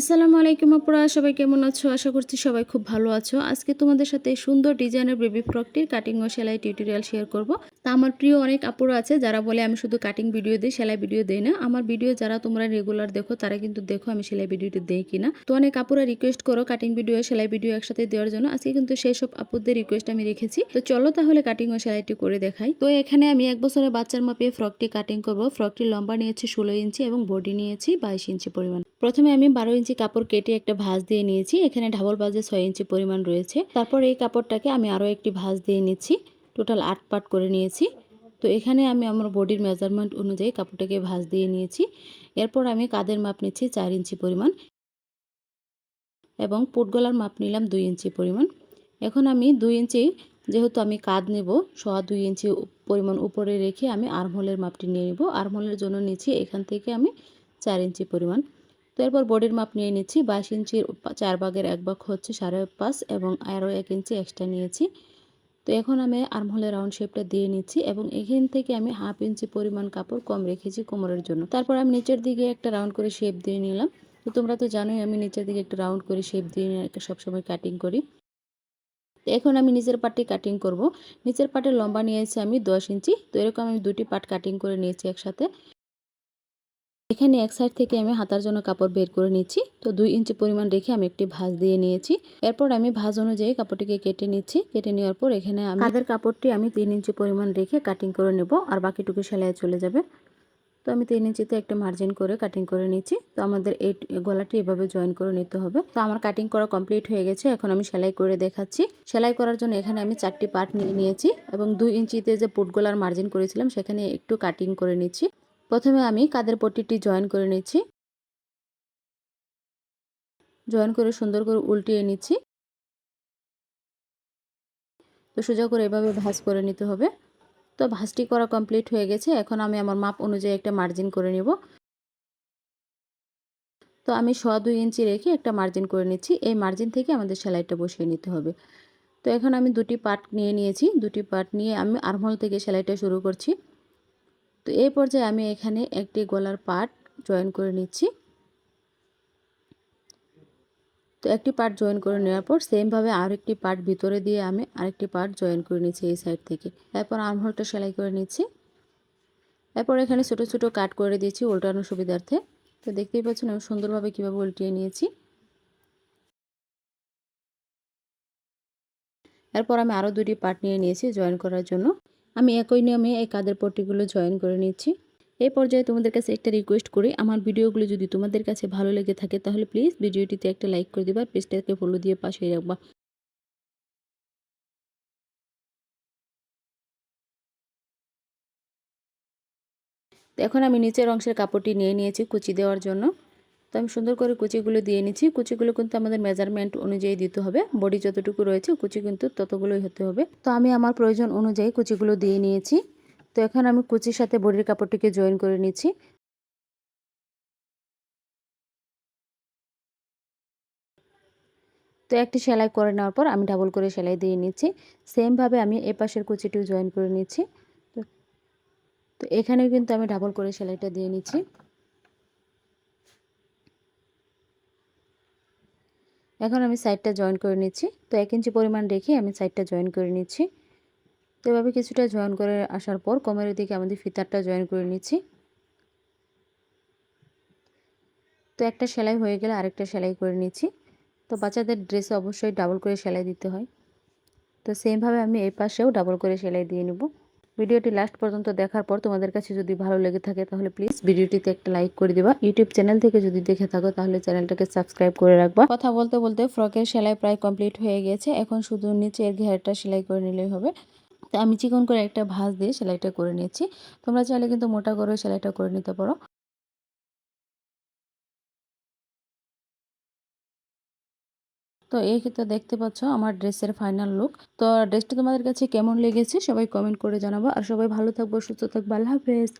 আসসালামু আলাইকুম আপুরা, সবাই কেমন আছো? আশা করছি সবাই খুব ভালো আছো। আজকে তোমাদের সাথে সুন্দর ডিজাইনের বেবি ফ্রকটির কাটিং ও সেলাই টিউটোরিয়াল শেয়ার করব। তা আমার প্রিয় অনেক আপুরা আছে, যারা বলে আমি শুধু কাটিং ভিডিও দিই, সেলাই ভিডিও দিই না। আমার ভিডিও যারা তোমরা রেগুলার দেখো, তারা কিন্তু দেখো আমি সেলাই ভিডিওটি দেই কিনা। তো অনেক আপুরা রিকোয়েস্ট করো কাটিং ভিডিও সেলাই ভিডিও একসাথে দেওয়ার জন্য। আজকে কিন্তু সেই সব আপুদের রিকোয়েস্ট আমি রেখেছি। তো চলো তাহলে কাটিং ও সেলাইটি করে দেখাই। তো এখানে আমি এক বছরের বাচ্চার মাপে ফ্রকটি কাটিং করব। ফ্রকটির লম্বা নিয়েছি ষোলো ইঞ্চি এবং বডি নিয়েছি বাইশ ইঞ্চি পরিমাণ। প্রথমে আমি বারো ইঞ্চি কাপড় কেটে একটা ভাঁজ দিয়ে নিয়েছি। এখানে ঢাবল বাজে ছয় ইঞ্চি পরিমাণ রয়েছে। তারপর এই কাপড়টাকে আমি আরও একটি ভাঁজ দিয়ে নিচ্ছি। টোটাল আট পাট করে নিয়েছি। তো এখানে আমি আমার বডির মেজারমেন্ট অনুযায়ী কাপড়টাকে ভাঁজ দিয়ে নিয়েছি। এরপর আমি কাদের মাপ নিচ্ছি চার ইঞ্চি পরিমাণ এবং পুটগলার মাপ নিলাম দুই ইঞ্চি পরিমাণ। এখন আমি দুই ইঞ্চি, যেহেতু আমি কাঁধ নেব, সোয়া দুই ইঞ্চি পরিমাণ উপরে রেখে আমি আর্মহোলের মাপটি নিয়ে নেব। আর্মহোলের জন্য নিচ্ছি এখান থেকে আমি চার ইঞ্চি পরিমাণ। তো এরপর বডির মাপ নিয়ে নিচ্ছি। বাইশ ইঞ্চির চার ভাগের এক ভাগ হচ্ছে সাড়ে পাঁচ এবং আরও এক ইঞ্চি এক্সট্রা নিয়েছি। তো এখন আমি আর্মহোলের রাউন্ড শেপটা দিয়ে নিচ্ছি এবং এখান থেকে আমি হাফ ইঞ্চি পরিমাণ কাপড় কম রেখেছি কোমরের জন্য। তারপর আমি নিচের দিকে একটা রাউন্ড করে শেপ দিয়ে নিলাম। তো তোমরা তো জানোই আমি নিচের দিকে একটা রাউন্ড করে শেপ দিয়ে সবসময় কাটিং করি। এখন আমি নিচের পাটটি কাটিং করব। নিচের পাটের লম্বা নিয়েছি আমি দশ ইঞ্চি। তো এরকম আমি দুটি পাট কাটিং করে নিয়েছি একসাথে। এখানে এক সাইড থেকে আমি হাতার জন্য কাপড় বের করে নিচ্ছি। তো দুই ইঞ্চি পরিমাণ রেখে আমি একটি ভাঁজ দিয়ে নিয়েছি। এরপর আমি ভাঁজ অনুযায়ী কাপড়টিকে কেটে নিচ্ছি। কেটে নেওয়ার পর এখানে আমি কাদের কাপড়টি আমি তিন ইঞ্চি পরিমাণ রেখে কাটিং করে নেব আর বাকিটুকু সেলাই চলে যাবে। তো আমি তিন ইঞ্চিতে একটা মার্জিন করে কাটিং করে নিচ্ছি। তো আমাদের এই গলাটি এভাবে জয়েন করে নিতে হবে। তো আমার কাটিং করা কমপ্লিট হয়ে গেছে। এখন আমি সেলাই করে দেখাচ্ছি। সেলাই করার জন্য এখানে আমি চারটি পার্ট নিয়ে নিয়েছি এবং দুই ইঞ্চিতে যে পুট গলার মার্জিন করেছিলাম, সেখানে একটু কাটিং করে নিচ্ছি। প্রথমে আমি কাদের পট্টিটি জয়েন করে নিচ্ছি। জয়েন করে সুন্দর করে উল্টিয়ে নিচ্ছি। তো সোজা করে এভাবে ভাঁজ করে নিতে হবে। তো ভাঁজটি করা কমপ্লিট হয়ে গেছে। এখন আমি আমার মাপ অনুযায়ী একটা মার্জিন করে নিব। তো আমি শ দুই ইঞ্চি রেখে একটা মার্জিন করে নিচ্ছি। এই মার্জিন থেকে আমাদের সেলাইটা বসিয়ে নিতে হবে। তো এখন আমি দুটি পার্ট নিয়ে নিয়েছি। দুটি পার্ট নিয়ে আমি আর্মহল থেকে সেলাইটা শুরু করছি। তো এই পর্যায়ে আমি এখানে একটি গলার পার্ট জয়েন করে নিচ্ছি। তো একটি পার্ট জয়েন করে নেওয়ার পর সেমভাবে আরেকটি পার্ট ভিতরে দিয়ে আমি আরেকটি পার্ট জয়েন করে নিচ্ছি এই সাইড থেকে। এরপর আর্মহোলটা সেলাই করে নিচ্ছি। এরপর এখানে ছোটো ছোটো কাট করে দিয়েছি উল্টানোর সুবিধার্থে। তো দেখতেই পাচ্ছেন আমি সুন্দরভাবে কীভাবে উল্টিয়ে নিয়েছি। এরপর আমি আরও দুটি পার্ট নিয়ে নিয়েছি জয়েন করার জন্য। আমি একই নিয়মে এই কাদের পট্টিগুলো জয়েন করে নিচ্ছি। এই পর্যায়ে তোমাদের কাছে একটা রিকোয়েস্ট করি। আমার ভিডিওগুলো যদি তোমাদের কাছে ভালো লেগে থাকে, তাহলে প্লিজ ভিডিওটিতে একটা লাইক করে দিবা, পেজটাকে ফলো দিয়ে পাশে রাখবা। এখন আমি নিচের অংশের কাপড়টি নিয়ে নিয়েছি কুচি দেওয়ার জন্য। তো আমি সুন্দর করে কুচিগুলো দিয়ে নিচ্ছি। কুচিগুলো কিন্তু আমাদের মেজারমেন্ট অনুযায়ী দিতে হবে। বডি যতটুকু রয়েছে, কুচি কিন্তু ততগুলোই হতে হবে। তো আমি আমার প্রয়োজন অনুযায়ী কুচিগুলো দিয়ে নিয়েছি। তো এখন আমি কুচির সাথে বডির কাপড়টিকে জয়েন করে নিচ্ছি। তো একটি সেলাই করে নেওয়ার পর আমি ডাবল করে সেলাই দিয়ে নিচ্ছি। সেমভাবে আমি এ পাশের কুচিটিও জয়েন করে নিচ্ছি। তো এখানে কিন্তু আমি ডাবল করে সেলাইটা দিয়ে নিচ্ছি। এখন আমি সাইডটা জয়েন করে নিচ্ছি। তো এক ইঞ্চি পরিমাণ রেখে আমি সাইডটা জয়েন করে নিচ্ছি। তো এভাবে কিছুটা জয়েন করে আসার পর কোমরের দিকে আমাদের ফিতারটা জয়েন করে নিচ্ছি। তো একটা সেলাই হয়ে গেলে আরেকটা সেলাই করে নিচ্ছি। তো বাচ্চাদের ড্রেসে অবশ্যই ডাবল করে সেলাই দিতে হয়। তো সেমভাবে আমি এই পাশেও ডাবল করে সেলাই দিয়ে নেব। ভিডিওটি লাস্ট পর্যন্ত দেখার পর তোমাদের কাছে যদি ভালো লেগে থাকে তাহলে প্লিজ ভিডিওটিতে একটা লাইক করে দিবা। ইউটিউব চ্যানেল থেকে যদি দেখে থাকো তাহলে চ্যানেলটাকে সাবস্ক্রাইব করে রাখবা। কথা বলতে বলতে ফ্রকের সেলাই প্রায় কমপ্লিট হয়ে গেছে। এখন শুধু নিচের ঘেরটা সেলাই করে নিলেই হবে। তো আমি চিকন করে একটা ভাঁজ দিয়ে সেলাইটা করে নিয়েছি তোমরা চাইলে কিন্তু মোটা করে সেলাইটা করে নিতে পারো। তো এই ক্ষেত্রে দেখতে পাচ্ছ আমার ড্রেসের ফাইনাল লুক তো ড্রেসটা তোমাদের কাছে কেমন লেগেছে সবাই কমেন্ট করে জানাব। আর সবাই ভালো থাকব, সুস্থ থাকব। আল্লাহ হাফেজ।